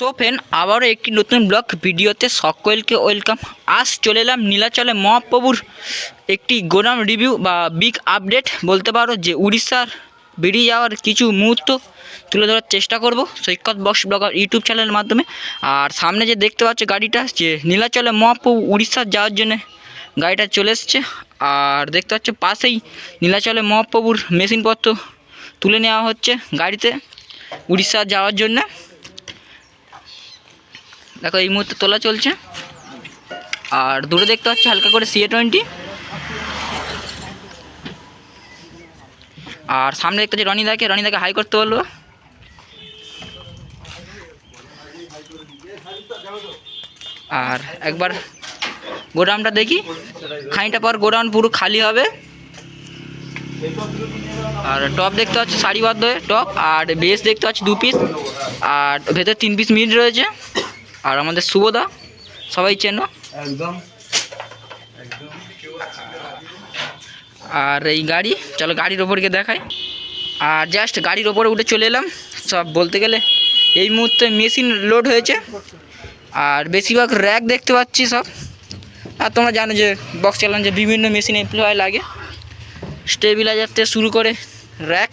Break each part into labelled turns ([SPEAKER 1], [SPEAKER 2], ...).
[SPEAKER 1] So friend আবারও একটি নতুন ব্লগ ভিডিওতে সকলকে ওয়েলকাম আজ চলে এলাম নীলাচলে মহাপ্রভুর একটি গোডাউন রিভিউ বা বিগ আপডেট বলতে পারো যে উড়িষ্যার বেরিয়ে যাওয়ার কিছু মুহূর্ত তুলে ধরার চেষ্টা করব। সৈকত বক্স ব্লগার ইউটিউব চ্যানেলের মাধ্যমে। আর সামনে যে দেখতে পাচ্ছ গাড়িটা, যে নীলাচলে মহাপ্রভু উড়িষ্যার যাওয়ার জন্য গাড়িটা চলে এসছে। আর দেখতে পাচ্ছ পাশেই নীলাচলে মহাপ্রভুর মেশিনপত্র তুলে নেওয়া হচ্ছে গাড়িতে উড়িষ্যা যাওয়ার জন্য। দেখো এই মুহূর্তে তোলা চলছে। আর দূরে দেখতে পাচ্ছি হালকা করে সিএ টোয়েন্টি। আর সামনে দেখতে পাচ্ছি রনিদাকে রনিদাকে হাই করতে বলব। আর একবার গোডাউনটা দেখি। খানিকটা পর গোডাউন পুরো খালি হবে। আর টপ দেখতে পাচ্ছি সারিবদ্ধ হয়ে, টপ। আর বেস দেখতে পাচ্ছি দু পিস আর ভেতর তিন পিস মিট রয়েছে। আর আমাদের শুভদা সবাই চেনো?
[SPEAKER 2] একদম।
[SPEAKER 1] আর এই গাড়ি চলো গাড়ির ওপরকে দেখাই। আর জাস্ট গাড়ির ওপরে উঠে চলে এলাম। সব বলতে গেলে এই মুহূর্তে মেশিন লোড হয়েছে। আর বেশিরভাগ র্যাক দেখতে পাচ্ছি সব। আর তোমরা জানো যে বক্স চালান যে বিভিন্ন মেশিন এমপ্লয় লাগে। স্টেবিলাইজার থেকে শুরু করে র্যাক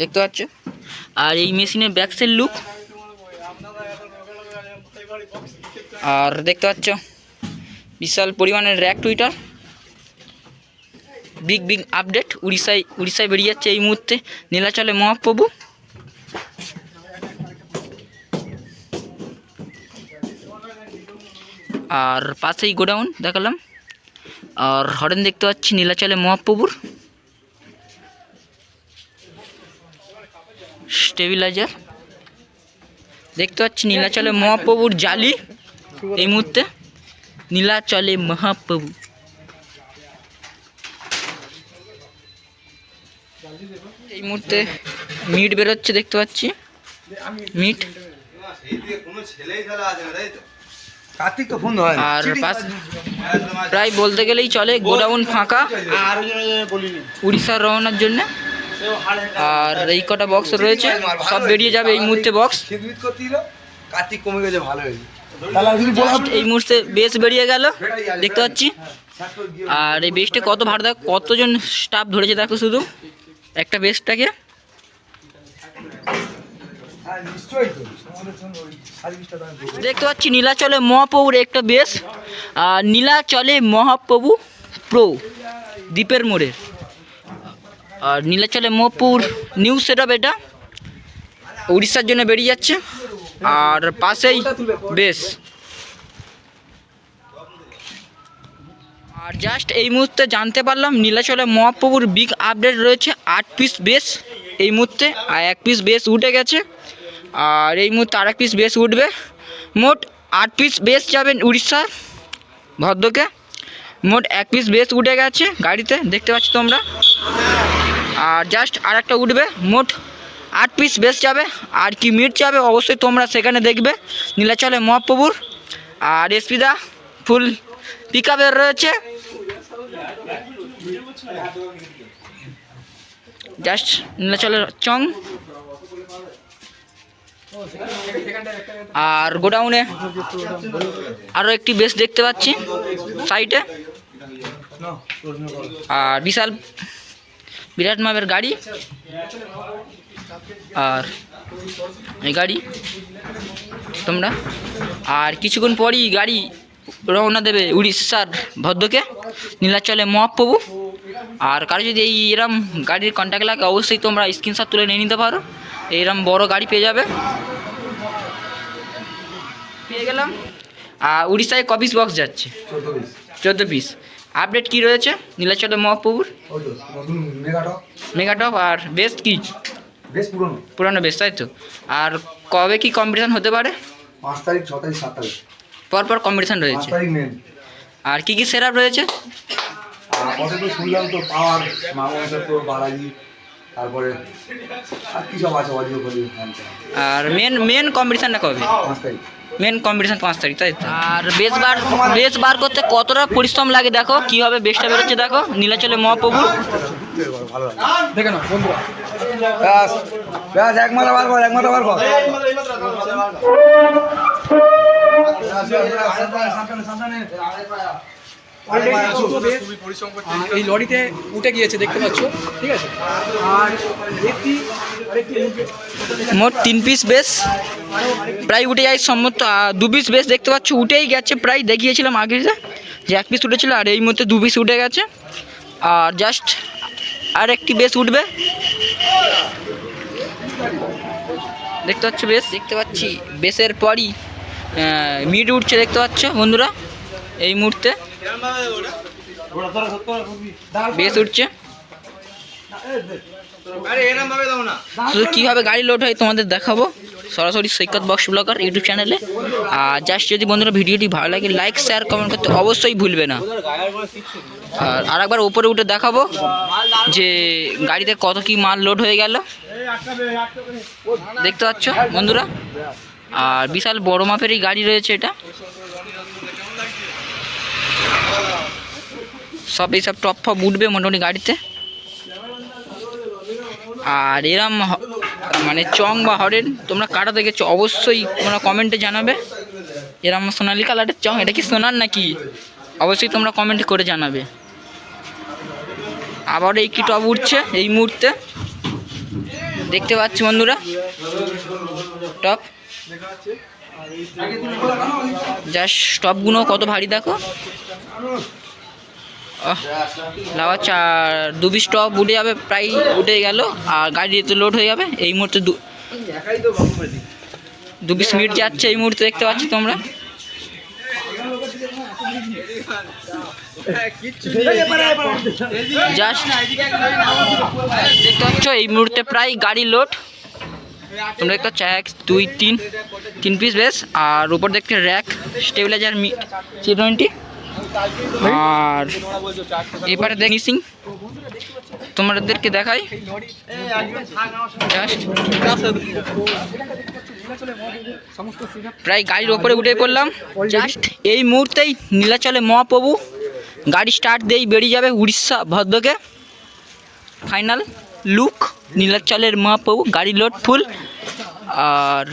[SPEAKER 1] দেখতে পাচ্ছ? আর এই মেশিনের ব্যাকসের লুক আর দেখতে পাচ্ছ, বিশাল পরিমাণের rack twitter big big update উড়িষ্যায় উড়িষ্যায় বেরিয়ে যাচ্ছে এই মুহূর্তে নীলাচলে মহাপ্রভু। আর পাশেই গোডাউন দেখালাম। আর হরেন দেখতে পাচ্ছি নীলাচলে মহাপ্রভুর। স্টেবিলাইজার দেখতে পাচ্ছি নীলাচলে মহাপ্রভুর জালি। এই মুহূর্তে নীলাচলে মহাপ্রভু। এই মুহূর্তে মিট বেরোচ্ছে দেখতে পাচ্ছি। মিট। আর প্রায় বলতে গেলেই চলে গোডাউন ফাঁকা।
[SPEAKER 2] আর
[SPEAKER 1] উড়িষ্যার রওনার জন্য। আর এই কটা বক্স রয়েছে সব বেরিয়ে যাবে এই মুহূর্তে বক্স
[SPEAKER 2] কার্তিক কমে গেছে ভালো হয়েছে।
[SPEAKER 1] এই মুহূর্তে বেশ বেরিয়ে গেল দেখতে পাচ্ছি। আর এই বেসটা কত ভাড়া দেখ কতজন স্টাফ ধরেছে দেখো শুধু একটা বেসটাকে
[SPEAKER 2] হ্যাঁ।
[SPEAKER 1] দেখতে পাচ্ছি নীলাচলে মহাপ্রভুর একটা বেশ আর নীলাচলে মহাপ্রভু প্রো দ্বীপের মোড়ের আর নীলাচলে মহাপুর নিউ সেট এটা উড়িষ্যার জন্য বেরিয়ে যাচ্ছে। আর পাশেই বেশ। আর জাস্ট এই মুহূর্তে জানতে পারলাম নীলাচলে মহাপ্রভুর বিগ আপডেট রয়েছে, আট পিস বেস এই মুহূর্তে, আর এক পিস বেস উঠে গেছে। আর এই মুহূর্তে আর এক পিস বেস উঠবে। মোট আট পিস বেস যাবেন উড়িষ্যার ভদ্রকে। মোট এক পিস বেস উঠে গেছে গাড়িতে, দেখতে পাচ্ছ তোমরা। আর জাস্ট আর একটা উঠবে। মোট আট পিস বেস যাবে, আর কি মিট যাবে অবশ্যই তোমরা সেখানে দেখবে। নীলাচলে মহাপ্রভুর, আর এসপিদা ফুল পিক রয়েছে। জাস্ট নীলাচলের চং। আর গোডাউনে আরও একটি বেস দেখতে পাচ্ছি সাইডে আর বিশাল বিরাট মাপের গাড়ি। আর এই গাড়ি তোমরা? আর কিছুক্ষণ পরই গাড়ি রওনা দেবে উড়িষ্যার ভদ্রকে নীলাচলে মহাপ্রভু। আর কারও যদি এই এরম গাড়ির কন্ট্যাক্ট লাগে অবশ্যই তোমরা স্ক্রিনশট তুলে নিয়ে নিতে পারো। এইরকম বড় গাড়ি পেয়ে যাবে। পেয়ে গেলাম। আর উড়িষ্যায় ক পিস বক্স যাচ্ছে।
[SPEAKER 2] চোদ্দ পিস
[SPEAKER 1] আপডেট কি রয়েছে? নীলাচলে মহাপ্রভুর?
[SPEAKER 2] মেগাটপ
[SPEAKER 1] আর বেস্ট কি?
[SPEAKER 2] বেশ পুরনো।
[SPEAKER 1] পুরানো বেশ তাই তো? আর কবে কি কম্পিটিশান হতে পারে?
[SPEAKER 2] পাঁচ তারিখ ছ তারিখ সাত তারিখ।
[SPEAKER 1] পরপর কম্পিটিশান রয়েছে।
[SPEAKER 2] তারিখ মেন
[SPEAKER 1] আর কি কি সেরাপ রয়েছে?
[SPEAKER 2] আর কত তো শুনলাম তো পাওয়ার মামা তো বালাজি তারপরে আর কি সব আছে অডিও ফডিও
[SPEAKER 1] আর মেন মেন কম্পিটিশানটা কবে?
[SPEAKER 2] পাঁচ তারিখ।
[SPEAKER 1] মেন কম্পিটিশন পাঁচ তারিখ তাই তো? আর বেশ বার বেশ বার করতে কতটা পরিশ্রম লাগে দেখো? কীভাবে বেশটা বেরোচ্ছে দেখো? নীলাচলে মহাপ্রভু।
[SPEAKER 2] ভালো লাগে দেখে না বন্ধুরা। ব্যাস ব্যাস এক মাথা বার কর এক মাথা বার কর।
[SPEAKER 3] এই লরিতে উঠে গিয়েছে দেখতে পাচ্ছ? ঠিক আছে? আর
[SPEAKER 1] মোট তিন পিস বেশ। প্রায় উঠে যায় সম্মত দু পিস বেশ দেখতে পাচ্ছ উঠেই গেছে প্রায় দেখিয়েছিলাম আগে যে যে এক পিস উঠেছিল আর এই মুহূর্তে দু পিস উঠে গেছে। আর জাস্ট আর একটি বেশ উঠবে। দেখতে পাচ্ছ বেশ? দেখতে পাচ্ছি বেশের পরই মিড উঠছে দেখতে পাচ্ছ বন্ধুরা? এই মুহূর্তে বেশ উঠছে। শুধু কীভাবে গাড়ি লোড হয় তোমাদের দেখাবো। সরাসরি সৈকত বক্স ব্লগার ইউটিউব চ্যানেলে। আর জাস্ট যদি বন্ধুরা ভিডিওটি ভালো লাগে লাইক শেয়ার কমেন্ট করতে অবশ্যই ভুলবে না। আর আরেকবার উপরে উঠে দেখাবো যে গাড়িতে কত কি মাল লোড হয়ে গেল। দেখতে পাচ্ছ বন্ধুরা? আর বিশাল বড় মাপেরই গাড়ি রয়েছে এটা। সব এইসব টপ ফপ উঠবে মোটামুটি গাড়িতে। আর এরম মানে চং বা হরেন, তোমরা কাটা দেখেছ? অবশ্যই তোমরা কমেন্টে জানাবে। এরম সোনালি কালারের চং, এটা কি সোনার নাকি? অবশ্যই তোমরা কমেন্ট করে জানাবে। আবার এই কি উঠছে এই মুহূর্তে। দেখতে পাচ্ছি বন্ধুরা? টপ। জাস্ট টপগুলো কত ভারী দেখো? আহ, লাভা চার দু বিশ টপ উঠে যাবে প্রায় উঠে গেল আর গাড়ি গাড়িতে লোড হয়ে যাবে। এই মুহূর্তে দু দু বিশ মিনিট যাচ্ছে এই মুহূর্তে দেখতে পাচ্ছ তোমরা? জাস্ট দেখতে পাচ্ছ এই মুহূর্তে প্রায় গাড়ি লোড তোমরা পাচ্ছ এক দুই তিন তিন পিস বেশ আর উপর দেখতে র্যাক স্টেবিলাইজার মি থ্রি টোয়েন্টি আর এবারে দেখ। মিসিং, তোমাদেরকে দেখাই। প্রায় গাড়ির ওপরে উঠে পড়লাম। জাস্ট এই মুহূর্তেই নীলাচলে মহাপ্রভু। গাড়ি স্টার্ট দিয়েই বেরিয়ে যাবে উড়িষ্যা ভদ্রকে। ফাইনাল লুক নীলাচলের মহাপ্রভু, গাড়ি লোড ফুল আর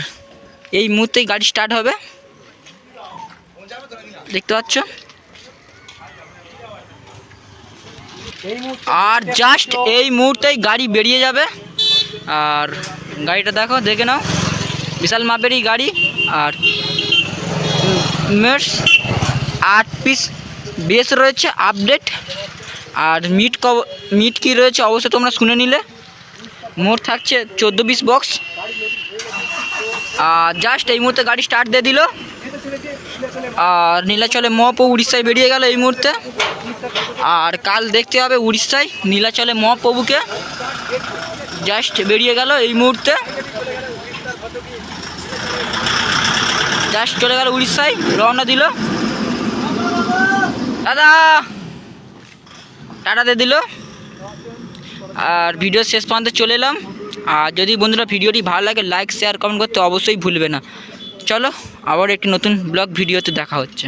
[SPEAKER 1] এই মুহূর্তেই গাড়ি স্টার্ট হবে। দেখতে পাচ্ছ? আর জাস্ট এই মুহূর্তেই গাড়ি বেরিয়ে যাবে। আর গাড়িটা দেখো, দেখে নাও। বিশাল মাপেরই গাড়ি। আর মেটস আট পিস বেস রয়েছে আপডেট আর মিট কব মিট কী রয়েছে অবশ্যই তোমরা শুনে নিলে। মোট থাকছে চোদ্দ পিস বক্স আর জাস্ট এই মুহূর্তে গাড়ি স্টার্ট দিয়ে দিল। আর নীলাচলে মহাপ্রভু উড়িষ্যায় বেরিয়ে গেল এই মুহূর্তে। আর কাল দেখতে হবে উড়িষ্যায় নীলাচলে মহাপ্রভুকে জাস্ট বেরিয়ে গেল এই মুহূর্তে। জাস্ট চলে গেল উড়িষ্যায়, রওনা দিল। দাদা! টাটা দিয়ে দিল। আর ভিডিও শেষ পর্যন্ত চলে এলাম। আর যদি বন্ধুরা ভিডিওটি ভালো লাগে লাইক শেয়ার কমেন্ট করতে অবশ্যই ভুলবে না। চলো আবার একটি নতুন ব্লগ ভিডিওতে দেখা হচ্ছে।